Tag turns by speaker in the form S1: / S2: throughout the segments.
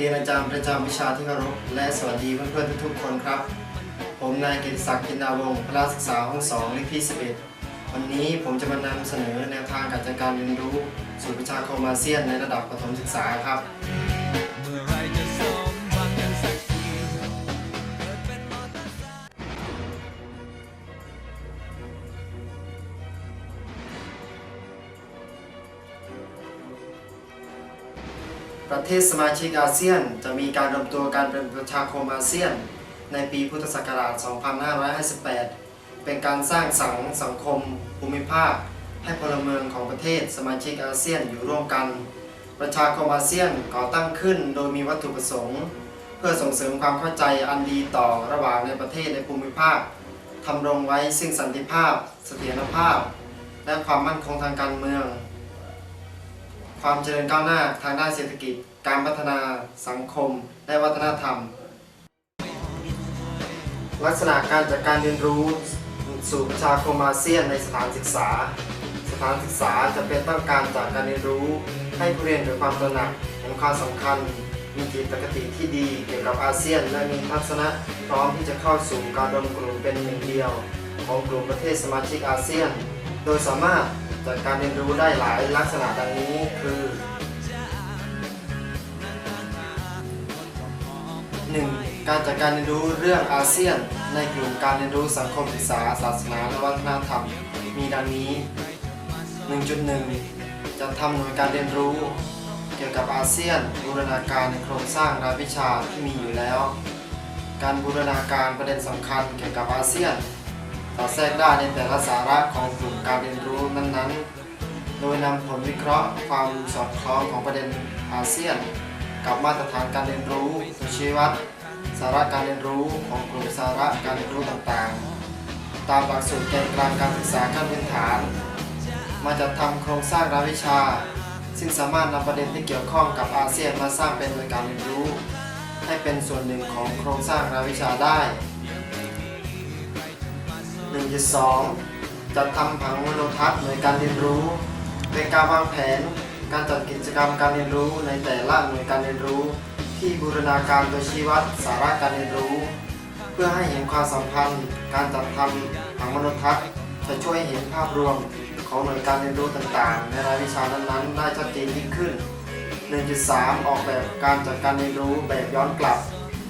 S1: เรียนอาจารย์ประจำวิชาที่เคารพและสวัสดีเพื่อนๆทุกๆคนครับ ผมนายกิติศักดิ์กินดาวงศ์พละศึกษาห้องสองเลขที่ 11 วันนี้ผมจะมานำเสนอแนวทางการจัดการเรียนรู้สู่ประชาคมอาเซียนในระดับประถมศึกษาครับ ประเทศสมาชิกอาเซียน จะมีการรวมตัวกันเป็นประชาคมอาเซียน ในปีพุทธศักราช 2558 เป็นการสร้างสังสังคม ภูมิภาค ให้พลเมืองของประเทศสมาชิกอาเซียนอยู่ร่วมกัน ประชาคมอาเซียนก่อตั้งขึ้นโดยมีวัตถุประสงค์ เพื่อส่งเสริมความเข้าใจอันดีต่อระหว่างในประเทศในภูมิภาคทำรงไว้ซึ่งสันติภาพ เสถียรภาพ และความมั่นคงทางการเมือง ความเจริญก้าวหน้าทางด้านเศรษฐกิจ การพัฒนาสังคม และวัฒนธรรม ลักษณะการจัดการเรียนรู้สู่ประชาคมอาเซียนในสถานศึกษา สถานศึกษาจะเป็นต้องการจากการเรียนรู้ ให้ผู้เรียนเกิดความตระหนักเห็นความสำคัญ มีจิตปกติที่ดีเกี่ยวกับอาเซียน และมีทัศนะพร้อมที่จะเข้าสู่การรวมกลุ่มเป็นหนึ่งเดียว ของกลุ่มประเทศสมาชิกอาเซียน โดยสามารถ จัดการเรียนรู้ได้หลายลักษณะดังนี้คือ 1. การจัดการเรียนรู้เรื่องอาเซียน ในกลุ่มการเรียนรู้สังคมศึกษา ศาสนาและวัฒนธรรม มีดังนี้ 1.1 จะทำหน่วยการเรียนรู้ เกี่ยวกับอาเซียน บูรณาการในโครงสร้างรายวิชาที่มีอยู่แล้ว การบูรณาการประเด็นสำคัญเกี่ยวกับอาเซียน สอดแทรกได้ในแต่ละสาระของกลุ่มการเรียนรู้นั้นๆ โดยนำผลวิเคราะห์ความสอดคล้องของประเด็นอาเซียน กับมาตรฐานการเรียนรู้ตัวชี้วัดสาระการเรียนรู้ของกลุ่มสาระการเรียนรู้ต่างๆ ตามหลักสูตรแกนกลางการศึกษาขั้นพื้นฐาน มาจัดทำโครงสร้างรายวิชา ซึ่งสามารถนำประเด็นที่เกี่ยวข้องกับอาเซียนมาสร้างเป็นหน่วยการเรียนรู้ ให้เป็นส่วนหนึ่งของโครงสร้างรายวิชาได้ 1.2 จัดทำผังมโนทัศน์หน่วยการเรียนรู้ เป็นการวางแผน การจัดกิจกรรมการเรียนรู้ในแต่ละหน่วยการเรียนรู้ ที่บูรณาการโดยชี้วัดสาระการเรียนรู้ เพื่อให้เห็นความสัมพันธ์ การจัดทำผังมโนทัศน์จะช่วยให้เห็นภาพรวมของหน่วยการเรียนรู้ต่างๆ ในรายวิชานั้นๆ ได้ชัดเจนยิ่งขึ้น 1.3 ออกแบบการจัดการเรียนรู้แบบย้อนกลับ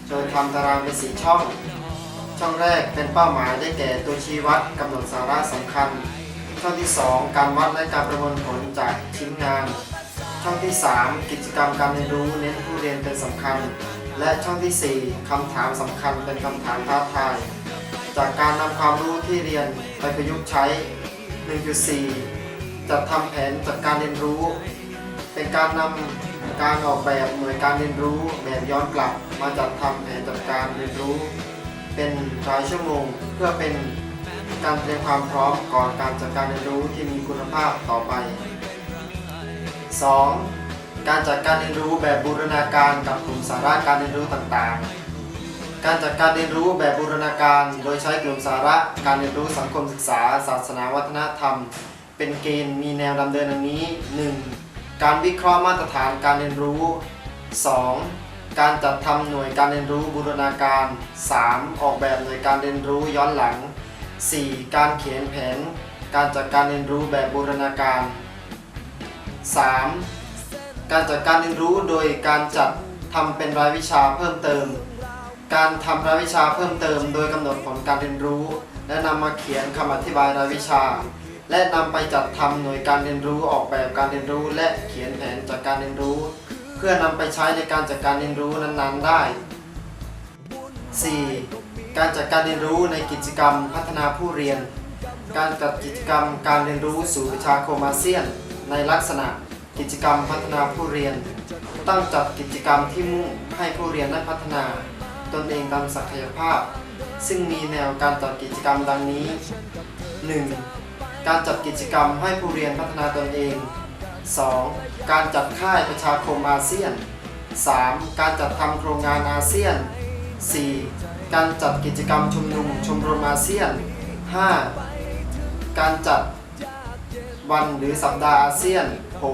S1: โดยทำตารางเป็นสีช่อง ช่องแรกเป็นเป้าหมายได้แก่ตัวชี้วัดกำหนดสาระสำคัญ ช่องที่ 2 การวัดและการประเมินผลจากชิ้นงาน ช่องที่ 3 กิจกรรมการเรียนรู้เน้นผู้เรียนเป็นสำคัญ และช่องที่ 4คำถามสำคัญเป็นคำถามท้าทาย จากการนำความรู้ที่เรียนไปประยุกต์ใช้ 1.4 จัดทำแผนจัดการเรียนรู้ เป็นการนำการออกแบบหน่วยการเรียนรู้แบบย้อนกลับ มาจัดทำแผนจัดการเรียนรู้ เป็นรายชั่วโมง เพื่อเป็นการเตรียมความพร้อมก่อนการจัดการเรียนรู้ที่มีคุณภาพต่อไป 2. การจัดการเรียนรู้แบบบูรณาการกับกลุ่มสาระการเรียนรู้ต่างๆ การจัดการเรียนรู้แบบบูรณาการ โดยใช้กลุ่มสาระการเรียนรู้สังคมศึกษา ศาสนาวัฒนธรรม เป็นเกณฑ์มีแนวดำเนินดังนี้ 1. การวิเคราะห์มาตรฐานการเรียนรู้ 2. การจัดทำหน่วยการเรียนรู้บูรณาการ 3. ออกแบบหน่วยการเรียนรู้ย้อนหลัง 4. การเขียนแผน การจัดการเรียนรู้แบบบูรณาการ 3. การจัดการเรียนรู้โดยการจัดทำเป็นรายวิชาเพิ่มเติม การทำรายวิชาเพิ่มเติม โดยกำหนดผลการเรียนรู้ และนำมาเขียนคำอธิบายรายวิชา และนำไปจัดทำหน่วยการเรียนรู้ออกแบบการเรียนรู้ และเขียนแผนจัดการเรียนรู้ เพื่อนำไปใช้ในการจัดการเรียนรู้นั้นๆได้ 4. การจัดการเรียนรู้ในกิจกรรมพัฒนาผู้เรียน การจัดกิจกรรมการเรียนรู้สู่ประชาคมอาเซียน ในลักษณะกิจกรรมพัฒนาผู้เรียน ตั้งจัดกิจกรรมที่มุ่งให้ผู้เรียนได้พัฒนา ตนเองตามศักยภาพ ซึ่งมีแนวการจัดกิจกรรมดังนี้ 1. การจัดกิจกรรมให้ผู้เรียนพัฒนาตนเอง 2. การจัดค่ายประชาคมอาเซียน 3. การจัดทำโครงงานอาเซียน 4. การจัดกิจกรรมชุมนุมชมรมอาเซียน 5. การจัดวันหรือสัปดาห์อาเซียน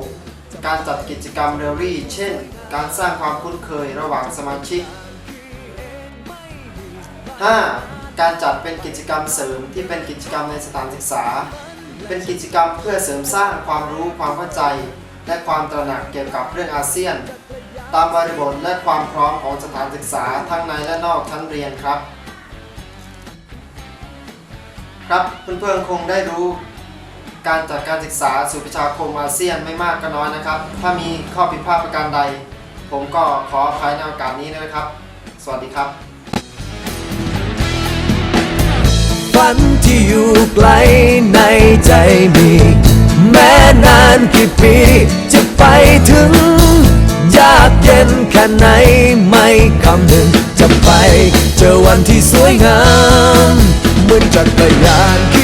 S1: 6. การจัดกิจกรรมเรลลี่เช่น การสร้างความคุ้นเคยระหว่างสมาชิก 5. การจัดเป็นกิจกรรมเสริมที่เป็นกิจกรรมในสถานศึกษา เป็นกิจกรรมเพื่อเสริมสร้างความรู้ความเข้าใจ และความตระหนักเกี่ยวกับเรื่องอาเซียน ตามบริบทและความพร้อมของสถานศึกษาทั้งในและนอกชั้นเรียนครับ ครับเพื่อนๆคงได้รู้การจัดการศึกษาสู่ประชาคมอาเซียนไม่มากก็น้อยนะครับ ถ้ามีข้อผิดพลาดประการใด ผมก็ขออภัยในโอกาสนี้นะครับ สวัสดีครับ
S2: ฝันที่อยู่ไกลในใจมี แม้นานกี่ปีจะไปถึง ยากเย็นแค่ไหนไม่คำหนึ่งจะไป เจอวันที่สวยงามเหมือนจักรยานขี่